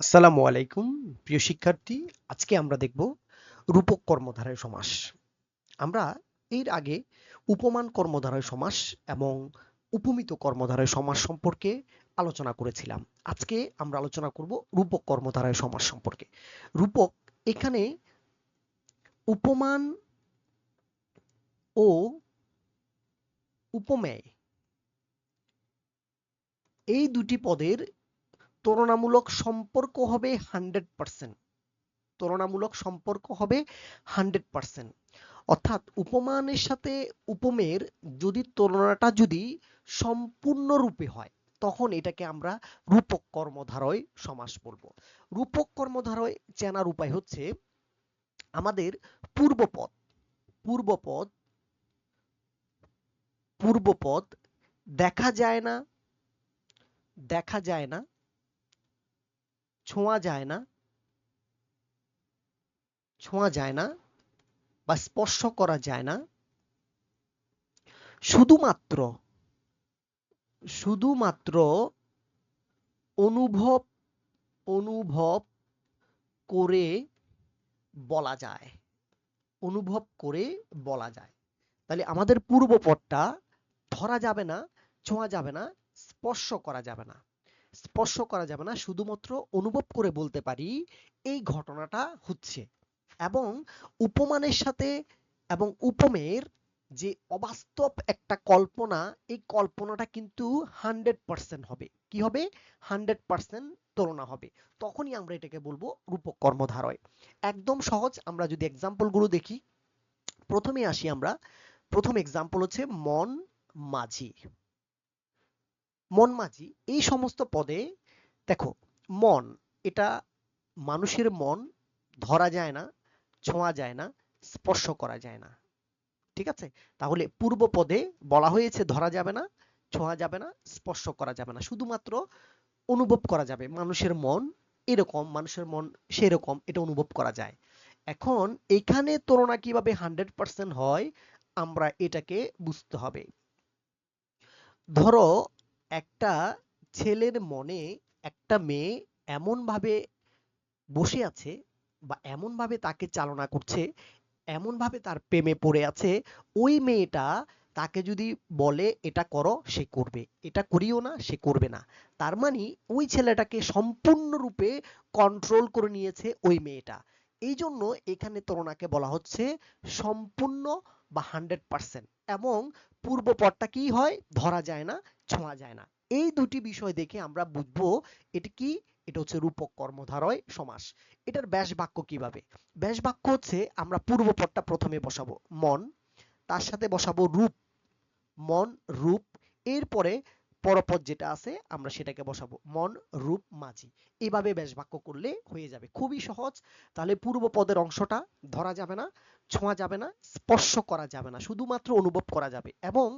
আসসালামু আলাইকুম, প্রিয় শিক্ষার্থী। আজকে আমরা দেখব রূপক কর্মধারয় সমাস। আমরা এর আগে উপমান কর্মধারয় সমাস এবং উপমিত কর্মধারয় সমাস সম্পর্কে আলোচনা করেছিলাম। আজকে আমরা আলোচনা করব রূপক কর্মধারয় সমাস সম্পর্কে। রূপক এখানে উপমান ও উপমেয় এই দুটি পদের তুলনামূলক সম্পর্ক হবে হান্ড্রেড পার্সেন্ট। তুলনামূলক সম্পর্ক হবে হান্ড্রেড পার্সেন্ট। অর্থাৎ উপমানের সাথে উপমের যদি তুলনাটা যদি সম্পূর্ণরূপে হয়, তখন এটাকে আমরা রূপক কর্মধারয় সমাস বলব। রূপক কর্মধারয় চেনার উপায় হচ্ছে আমাদের পূর্বপদ পূর্বপদ পূর্বপদ দেখা যায় না, দেখা যায় না ছোঁয়া যায় না, ছোঁয়া যায় না বা স্পর্শ করা যায় না। শুধুমাত্র শুধুমাত্র অনুভব অনুভব করে বলা যায়। অনুভব করে বলা যায়। তাহলে আমাদের পূর্বপদটা ধরা যাবে না, ছোঁয়া যাবে না, স্পর্শ করা যাবে না। স্পর্শ করা যাবে না, শুধুমাত্র অনুভব করে বলতে পারি এই ঘটনাটা হচ্ছে। এবং উপমানের সাথে এবং উপমেয়ের যে অবাস্তব একটা কল্পনা, এই কল্পনাটা কিন্তু হান্ড্রেড পার্সেন্ট হবে। কি হবে? হান্ড্রেড পার্সেন্ট তুলনা হবে। তখনই আমরা এটাকে বলব রূপক কর্মধারয়। একদম সহজ, আমরা যদি এক্সাম্পলগুলো দেখি। প্রথমে আসি আমরা। প্রথম এক্সাম্পল হচ্ছে মন মাঝি। মন মাঝি, এই সমস্ত পদে দেখো, মন, এটা মানুষের মন ধরা যায় না, ছোঁয়া যায় না, স্পর্শ করা যায় না। ঠিক আছে? তাহলে পূর্ব পদে বলা হয়েছে ধরা যাবে না, ছোঁয়া যাবে না, স্পর্শ করা যাবে না। শুধুমাত্র অনুভব করা যাবে, মানুষের মন এরকম, মানুষের মন সেরকম, এটা অনুভব করা যায়। এখন এখানে তুলনা কীভাবে হান্ড্রেড পার্সেন্ট হয়, আমরা এটাকে বুঝতে হবে। ধরো একটা ছেলের মনে একটা মেয়ে এমন ভাবে বসে আছে বা এমন ভাবে তাকে চালনা করছে এমন ভাবে তার প্রেমে পড়ে আছে, ওই মেয়েটা তাকে যদি বলে, এটা করো, সে করবে। এটা করিও না, সে করবে না। তার মানে ওই ছেলেটাকে সম্পূর্ণরূপে কন্ট্রোল করে নিয়েছে ওই মেয়েটা। এই জন্য এখানে তরুণাকে বলা হচ্ছে সম্পূর্ণ বা হান্ড্রেড পার্সেন্ট এবং পূর্ব পদটা কি হয়? ধরা যায় না, ছোঁয়া যায় না। এই দুটি বিষয় দেখে আমরা বুঝব এটা কি? এটা হচ্ছে রূপক কর্মধারয় সমাস। এটার ব্যাস বাক্য কীভাবে? ব্যাস বাক্য হচ্ছে আমরা পূর্ব পদটা প্রথমে বসাবো, মন, তার সাথে বসাবো রূপ। মন, রূপ, এরপরে পরপদ যেটা আছে আমরা সেটাকে বসাবো, মন, রূপ, মাঝি। এভাবে ব্যাস বাক্য করলে হয়ে যাবে। খুবই সহজ। তাহলে পূর্ব পদের অংশটা ধরা যাবে না, ছোঁয়া যাবে না, স্পর্শ করা যাবে না, শুধুমাত্র অনুভব করা যাবে। এবং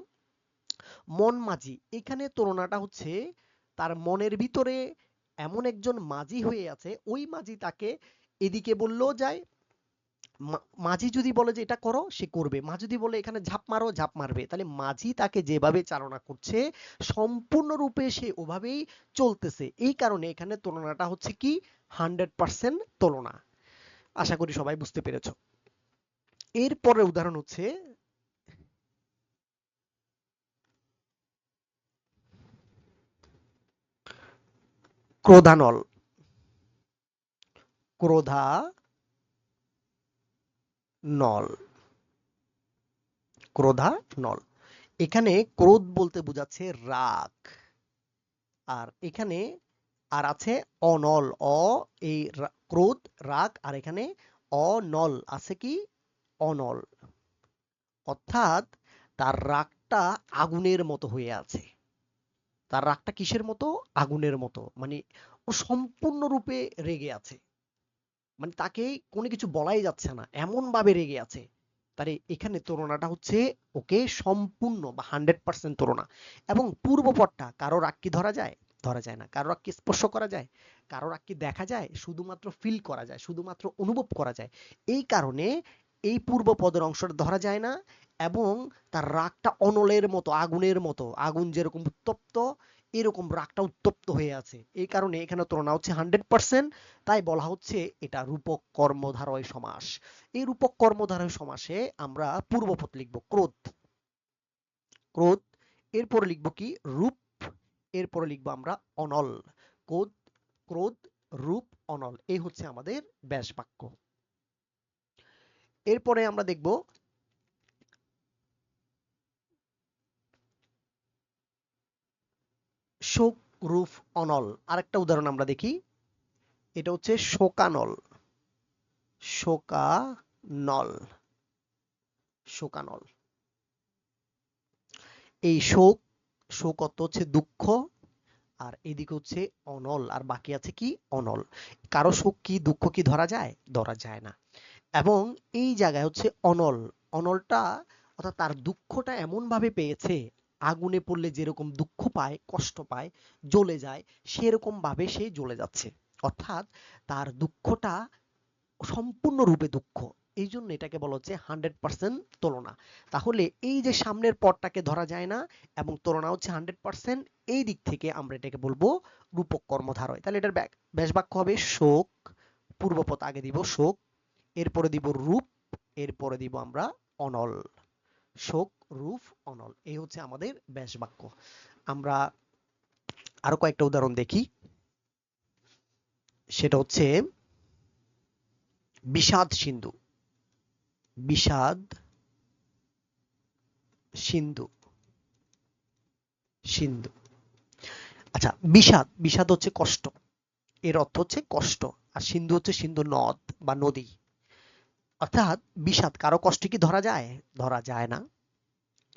মন মাঝি। এখানে তুলনাটা হচ্ছে তার মনের ভিতরে এমন একজন মাঝি হয়ে আছে, ওই মাঝি তাকে এদিকে বললেও যায় মাঝি যদি বলে যে এটা করো, সে করবে। মা যদি বলে এখানে ঝাঁপ মারো, ঝাঁপ মারবে। তাহলে মাঝি তাকে যেভাবে চালনা করছে, সম্পূর্ণরূপে সে ওভাবেই চলতেছে। এই কারণে এখানে তুলনাটা হচ্ছে কি? হান্ড্রেড পার্সেন্ট তুলনা আশা করি সবাই বুঝতে পেরেছ। এরপরের উদাহরণ হচ্ছে ক্রোধানল। ক্রোধা নল ক্রোধা নল এখানে ক্রোধ বলতে বোঝাচ্ছে রাগ। আর এখানে আর আছে অনল। অ, এই ক্রোধ, রাগ, আর এখানে অনল। আছে কি? অনল। অর্থাৎ তার রাগটা আগুনের মতো হয়ে আছে। তার রাগটা কিসের মতো? আগুনের মতো। মানে ও সম্পূর্ণরূপে রেগে আছে। মানে তাকে কোনো কিছু বলাই যাচ্ছে না। এমন ভাবে রেগে আছে। তাহলে এখানে তুলনাটা হচ্ছে ওকে সম্পূর্ণ বা হান্ড্রেড পার্সেন্ট তুলনা এবং পূর্বপরটা কারও রাগ কি ধরা যায়? ধরা যায় না। কারও রাগ কি স্পর্শ করা যায়? কারও রাগ কি দেখা যায়? শুধুমাত্র ফিল করা যায়, শুধুমাত্র অনুভব করা যায়। এই কারণে এই পূর্ব পদের অংশটা ধরা যায় না এবং তার রাগটা অনলের মতো, আগুনের মতো, আগুন যেরকম উত্তপ্ত, এরকম রাগটা উত্তপ্ত হয়ে আছে। এই কারণে এখানে তুলনা হচ্ছে হান্ড্রেড পার্সেন্ট, তাই বলা হচ্ছে এটা রূপক কর্মধারয় সমাস। এই রূপক কর্মধারয় সমাসে আমরা পূর্বপদ লিখব ক্রোধ। ক্রোধ, এরপরে লিখব কি? রূপ, এরপরে লিখব আমরা অনল। ক্রোধ ক্রোধ, রূপ, অনল। এই হচ্ছে আমাদের ব্যাস বাক্য। এরপরে আমরা দেখব শোক রূপ অনল। আরেকটা উদাহরণ আমরা দেখি। এটা হচ্ছে শোকানল। শোকানল। শোকানল। এই শোক শোক অর্থ হচ্ছে দুঃখ, আর এদিকে হচ্ছে অনল, আর বাকি আছে কি? অনল। কারও শোক কি, দুঃখ কি ধরা যায়? ধরা যায় না। এবং এই জায়গায় হচ্ছে অনল। অনলটা অর্থাৎ তার দুঃখটা এমন ভাবে পেয়েছে, আগুনে পড়লে যেরকম দুঃখ পায়, কষ্ট পায়, জ্বলে যায় সেরকম ভাবে সে জ্বলে যাচ্ছে। অর্থাৎ তার দুঃখটা সম্পূর্ণরূপে দুঃখ। এই জন্য এটাকে বলা হচ্ছে হান্ড্রেড পার্সেন্ট তুলনা। তাহলে এই যে সামনের পদটাকে ধরা যায় না, এবং তুলনা হচ্ছে হান্ড্রেড পার্সেন্ট, এই দিক থেকে আমরা এটাকে বলব রূপক কর্মধারয়। তাহলে এটার ব্যাস বাক্য হবে, শোক, পূর্বপদ আগে দিব, শোক এরপরে দিব রূপ, এরপরে দিব আমরা অনল। শোক, রূপ, অনল। এই হচ্ছে আমাদের ব্যাস বাক্য আমরা আরও কয়েকটা উদাহরণ দেখি। সেটা হচ্ছে, বিষাদ সিন্ধু। বিষাদ সিন্ধু। সিন্ধু। আচ্ছা বিষাদ। বিষাদ হচ্ছে কষ্ট। এর অর্থ হচ্ছে কষ্ট। আর সিন্ধু হচ্ছে সিন্ধু নদ বা নদী। অর্থাৎ বিষাদ কারও কষ্ট কি ধরা যায়? ধরা যায় না।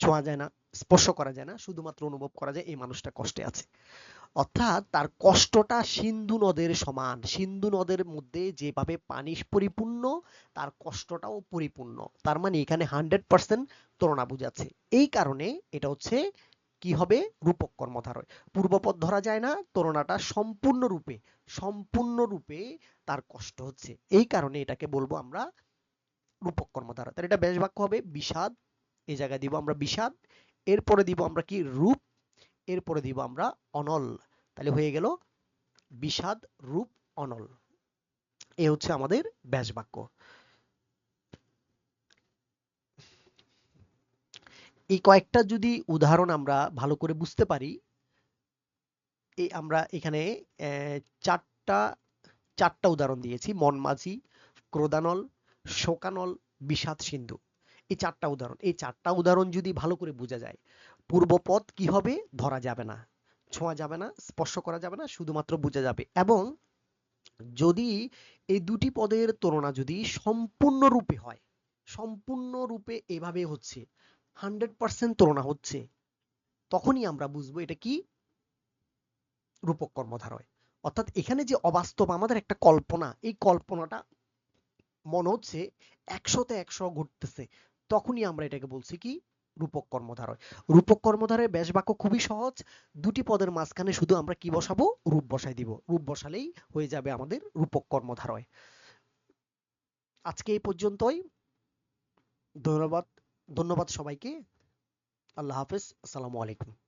ছোঁয়া যায় না, স্পর্শ করা যায় না, শুধুমাত্র অনুভব করা যায় এই মানুষটা কষ্টে আছে। অর্থাৎ তার কষ্টটা সিন্ধু নদের সমান। সিন্ধু নদের মধ্যে যেভাবে পানি পরিপূর্ণ, তার কষ্টটাও পরিপূর্ণ। তার মানে এখানে হান্ড্রেড পার্সেন্ট তুলনা বুঝাচ্ছে এই কারণে এটা হচ্ছে কি হবে? রূপক কর্মধারয়। পূর্বপদ ধরা যায় না তুলনাটা সম্পূর্ণরূপে সম্পূর্ণরূপে তার কষ্ট হচ্ছে। এই কারণে এটাকে বলব আমরা রূপক কর্মধারয় তাহলে এটা ব্যাস বাক্য হবে, বিষাদ এই জায়গায় দিব আমরা বিষাদ, এরপরে দিব আমরা কি? রূপ, এরপরে দিব আমরা অনল। তাহলে হয়ে গেল বিষাদ, রূপ, অনল। এ হচ্ছে আমাদের ব্যাস বাক্য। এই কয়েকটা যদি উদাহরণ আমরা ভালো করে বুঝতে পারি এই আমরা এখানে চারটা চারটা উদাহরণ দিয়েছি। মনমাঝি, ক্রোধানল শোকানল বিষাদ সিন্ধু। এই চারটা উদাহরণ। এই চারটা উদাহরণ যদি ভালো করে বোঝা যায় পূর্বপদ কি হবে? ধরা যাবে না। ছোঁয়া যাবে না, স্পর্শ করা যাবে না, শুধুমাত্র বোঝা যাবে। এবং যদি এই দুটি পদের তুলনা যদি সম্পূর্ণরূপে হয়, সম্পূর্ণরূপে এভাবে হচ্ছে, হান্ড্রেড পার্সেন্ট তুলনা হচ্ছে, তখনই আমরা বুঝব এটা কি? রূপক কর্মধারয়। অর্থাৎ এখানে যে অবাস্তব আমাদের একটা কল্পনা, এই কল্পনাটা মনে হচ্ছে একশোতে একশো ঘটতেছে। তখনই আমরা এটাকে বলছি কি? রূপক কর্মধারয়। রূপক কর্মধারয় ব্যাস বাক্য খুবই সহজ। দুটি পদের মাঝখানে শুধু আমরা কি বসাবো? রূপ বসাই দিব। রূপ বসালেই হয়ে যাবে আমাদের রূপক কর্মধারয়। আজকে এই পর্যন্তই। ধন্যবাদ। ধন্যবাদ সবাইকে। আল্লাহ হাফেজ। আসসালামু আলাইকুম।